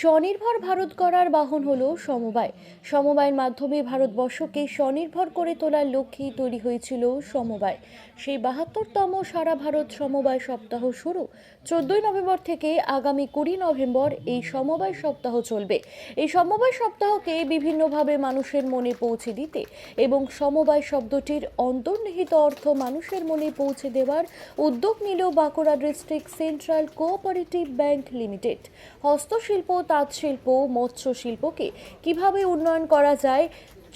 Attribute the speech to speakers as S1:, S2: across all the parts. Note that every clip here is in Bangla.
S1: স্বনির্ভর ভারত গড়ার বাহন হল সমবায়। সমবায়ের মাধ্যমে ভারতবর্ষকে স্বনির্ভর করে তোলার লক্ষ্যেই তৈরি হয়েছিল সমবায়। সেই বাহাত্তরতম সারা ভারত সমবায় সপ্তাহ শুরু। চোদ্দই নভেম্বর থেকে আগামী কুড়ি নভেম্বর এই সমবায় সপ্তাহ চলবে। এই সমবায় সপ্তাহকে বিভিন্নভাবে মানুষের মনে পৌঁছে দিতে এবং সমবায় শব্দটির অন্তর্নিহিত অর্থ মানুষের মনে পৌঁছে দেওয়ার উদ্যোগ নিল Bankura district central cooperative bank limited. হস্তশিল্প তাঁতশিল্প মৎস্যশিল্পকে কীভাবে উন্নয়ন করা যায়,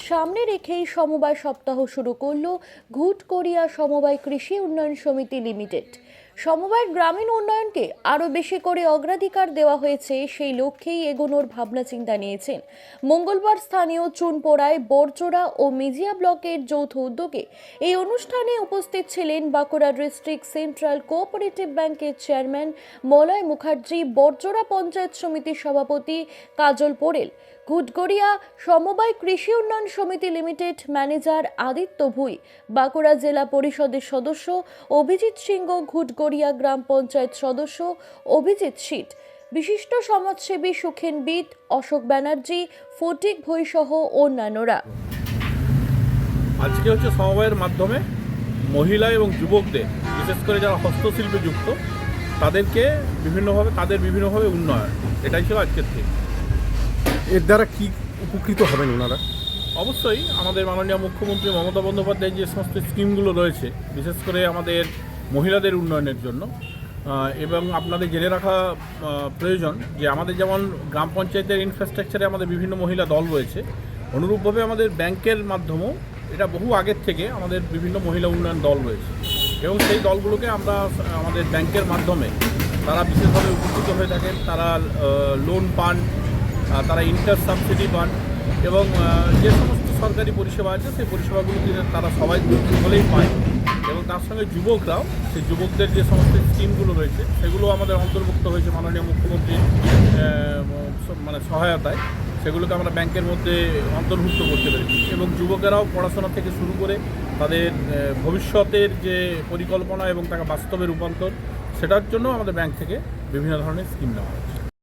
S1: সামনে রেখেই সমবায় সপ্তাহ শুরু করল কোরিয়া সমবায় কৃষি উন্নয়ন সমিতি লিমিটেড। সমবায়ের গ্রামীণ উন্নয়নকে আরও বেশি করে অগ্রাধিকার দেওয়া হয়েছে, সেই লক্ষ্যেই এগোনোর ভাবনা চিন্তা নিয়েছেন। মঙ্গলবার স্থানীয় চুনপোড়ায় বরজোড়া ও মিজিয়া ব্লকের যৌথ উদ্যোগে এই অনুষ্ঠানে উপস্থিত ছিলেন বাঁকুড়া ডিস্ট্রিক্ট সেন্ট্রাল কোঅপারেটিভ ব্যাংকের চেয়ারম্যান মলয় মুখার্জি বরজোড়া পঞ্চায়েত সমিতির সভাপতি কাজল পোরেল ঘুটগড়িয়া সমবায় কৃষি উন্নয়ন সমিতি লিমিটেড ম্যানেজার আদিত্য ভুই, বাঁকুড়া জেলা পরিষদের সদস্য অভিজিৎ সিংহ ঘুটগড়িয়া গ্রাম পঞ্চায়েত সদস্য অভিজিৎ শীত বিশিষ্ট সমাজসেবী সুখেনবিদ অশোক ব্যানার্জি ফটিক ভুই সহ অন্যান্যরা।
S2: আজকে হচ্ছে সমবায়ের মাধ্যমে মহিলা এবং যুবকদের বিশেষ করে যারা হস্তশিল্পে যুক্ত তাদেরকে বিভিন্নভাবে তাদের বিভিন্নভাবে উন্নয়ন এটাই ছিল আজকের থেকে
S3: এর দ্বারা কি উপকৃত হবেন ওনারা?
S2: অবশ্যই আমাদের মাননীয় মুখ্যমন্ত্রী মমতা বন্দ্যোপাধ্যায় যে সমস্ত স্কিমগুলো রয়েছে বিশেষ করে আমাদের মহিলাদের উন্নয়নের জন্য। এবং আপনাদের জেনে রাখা প্রয়োজন যে আমাদের যেমন গ্রাম পঞ্চায়েতের ইনফ্রাস্ট্রাকচারে আমাদের বিভিন্ন মহিলা দল রয়েছে, অনুরূপভাবে আমাদের ব্যাংকের মাধ্যমেও এটা বহু আগের থেকে আমাদের বিভিন্ন মহিলা উন্নয়ন দল রয়েছে। এবং সেই দলগুলোকে আমরা আমাদের ব্যাংকের মাধ্যমে তারা বিশেষভাবে উপকৃত হয়ে থাকেন। তারা লোন পান তারা ইন্টার সাবসিডি পান এবং যে সমস্ত সরকারি পরিষেবা আছে, সেই পরিষেবাগুলো তারা সবাই সকলেই পায়। এবং তার সঙ্গে যুবকরাও, সেই যুবকদের যে সমস্ত স্কিমগুলো রয়েছে সেগুলো আমাদের অন্তর্ভুক্ত হয়েছে মাননীয় মুখ্যমন্ত্রীর মানে সহায়তায়। সেগুলোকে আমরা ব্যাংকের মধ্যে অন্তর্ভুক্ত করতে পেরেছি। এবং যুবকেরাও পড়াশোনা থেকে শুরু করে তাদের ভবিষ্যতের যে পরিকল্পনা এবং তাকে বাস্তবে রূপান্তর, সেটার জন্য আমাদের ব্যাংক থেকে বিভিন্ন ধরনের স্কিম নেওয়া হয়